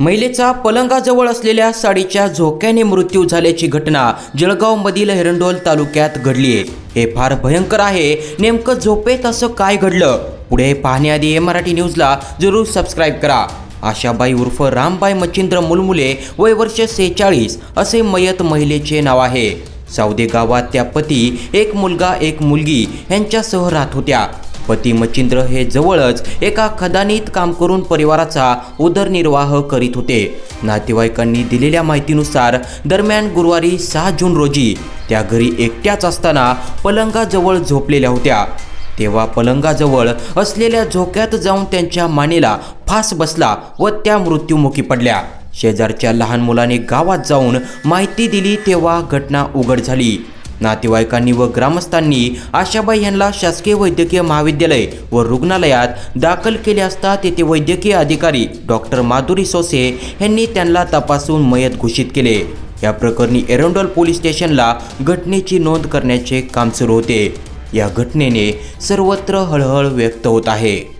महिलेचा पलंगाजवळ असलेल्या साडीच्या झोक्याने मृत्यू झाल्याची घटना जळगावमधील हेरंडोल तालुक्यात घडली आहे हे फार भयंकर आहे. नेमकं झोपेत असं काय घडलं? पुढे पाहण्याआधी हे मराठी न्यूजला जरूर सबस्क्राईब करा. आशाबाई उर्फ रामबाई मच्छिंद्र मुलमुले वय वर्ष सेहेचाळीस असे मयत महिलेचे नाव आहे. सावदे गावात त्या पती एक मुलगा एक मुलगी यांच्यासह राहत होत्या. पती मच्छिंद्र हे जवळच एका खदानीत काम करून परिवाराचा उदरनिर्वाह करीत होते. नातेवाईकांनी दिलेल्या माहितीनुसार दरम्यान गुरुवारी सहा जून रोजी त्या घरी एकट्याच असताना पलंगाजवळ झोपलेल्या होत्या. तेव्हा पलंगाजवळ असलेल्या झोक्यात जाऊन त्यांच्या मानेला फास बसला व त्या मृत्युमुखी पडल्या. शेजारच्या लहान मुलाने गावात जाऊन माहिती दिली तेव्हा घटना उघड झाली. नातेवाईकांनी व ग्रामस्थांनी आशाबाई यांना शासकीय वैद्यकीय महाविद्यालय व रुग्णालयात दाखल केले असता तेथे वैद्यकीय अधिकारी डॉक्टर माधुरी सोसे यांनी त्यांना तपासून मयत घोषित केले. या प्रकरणी एरंडोल पोलीस स्टेशनला घटनेची नोंद करण्याचे काम सुरू होते. या घटनेने सर्वत्र हळहळ व्यक्त होत आहे.